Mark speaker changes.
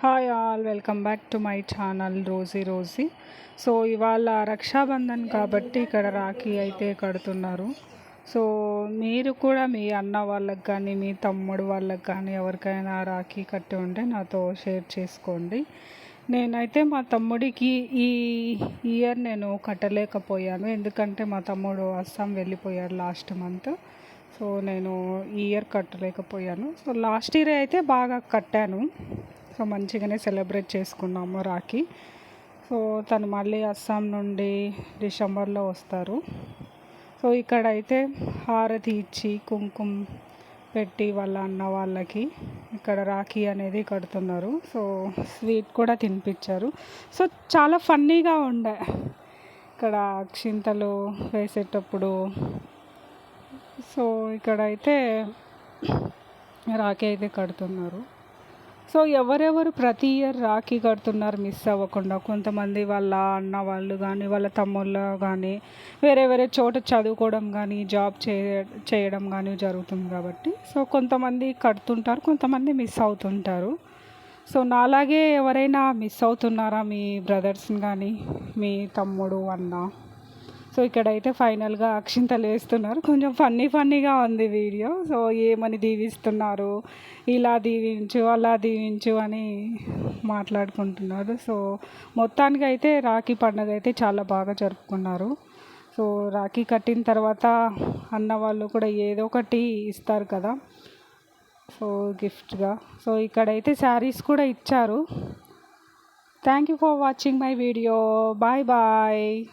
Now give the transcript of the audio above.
Speaker 1: Hi all welcome back to my channel Rosie Rosie so ఇవాళ రక్షాబంధన్ కాబట్టి ఇక్కడ రాఖీ అయితే కడుతున్నారు. సో మీరు కూడా మీ అన్న వాళ్ళకి కానీ మీ తమ్ముడు వాళ్ళకి కానీ ఎవరికైనా రాఖీ కట్టి ఉంటే నాతో షేర్ చేసుకోండి. నేనైతే మా తమ్ముడికి ఈ ఇయర్ నేను కట్టలేకపోయాను. ఎందుకంటే మా తమ్ముడు అస్సాం వెళ్ళిపోయాడు లాస్ట్ మంత్ సో నేను ఈ ఇయర్ కట్టలేకపోయాను. సో లాస్ట్ ఇయర్ అయితే బాగా కట్టాను. సో మంచిగానే సెలబ్రేట్ చేసుకున్నాము రాఖీ. సో తను మళ్ళీ అస్సాం నుండి డిసెంబర్లో వస్తారు. సో ఇక్కడైతే హారతి ఇచ్చి కుంకుమ పెట్టి వాళ్ళ అన్న వాళ్ళకి ఇక్కడ రాఖీ అనేది కడుతున్నారు. సో స్వీట్ కూడా తినిపించారు. సో చాలా ఫన్నీగా ఉండే ఇక్కడ అక్షింతలు వేసేటప్పుడు. సో ఇక్కడైతే రాఖీ అయితే కడుతున్నారు. సో ఎవరెవరు ప్రతి ఇయర్ రాఖీ కడుతున్నారు మిస్ అవ్వకుండా. కొంతమంది వాళ్ళ అన్న వాళ్ళు కానీ వాళ్ళ తమ్ముళ్ళు కానీ వేరే వేరే చోట చదువుకోవడం కానీ జాబ్ చేయ చేయడం కానీ జరుగుతుంది కాబట్టి. సో కొంతమంది కడుతుంటారు కొంతమంది మిస్ అవుతుంటారు. సో నాలాగే ఎవరైనా మిస్ అవుతున్నారా మీ బ్రదర్స్ని కానీ మీ తమ్ముడు అన్న? సో ఇక్కడైతే ఫైనల్గా అక్షింతలు వేస్తున్నారు కొంచెం ఫన్నీ ఫన్నీగా ఉంది వీడియో. సో ఏమని దీవిస్తున్నారు? ఇలా దీవించు అలా దీవించు అని మాట్లాడుకుంటున్నారు. సో మొత్తానికి అయితే రాఖీ పండుగ అయితే చాలా బాగా జరుపుకున్నారు. సో రాఖీ కట్టిన తర్వాత అన్న వాళ్ళు కూడా ఏదో ఒకటి ఇస్తారు కదా. సో గిఫ్ట్గా. సో ఇక్కడైతే శారీస్ కూడా ఇచ్చారు. Thank you for watching my video. Bye bye.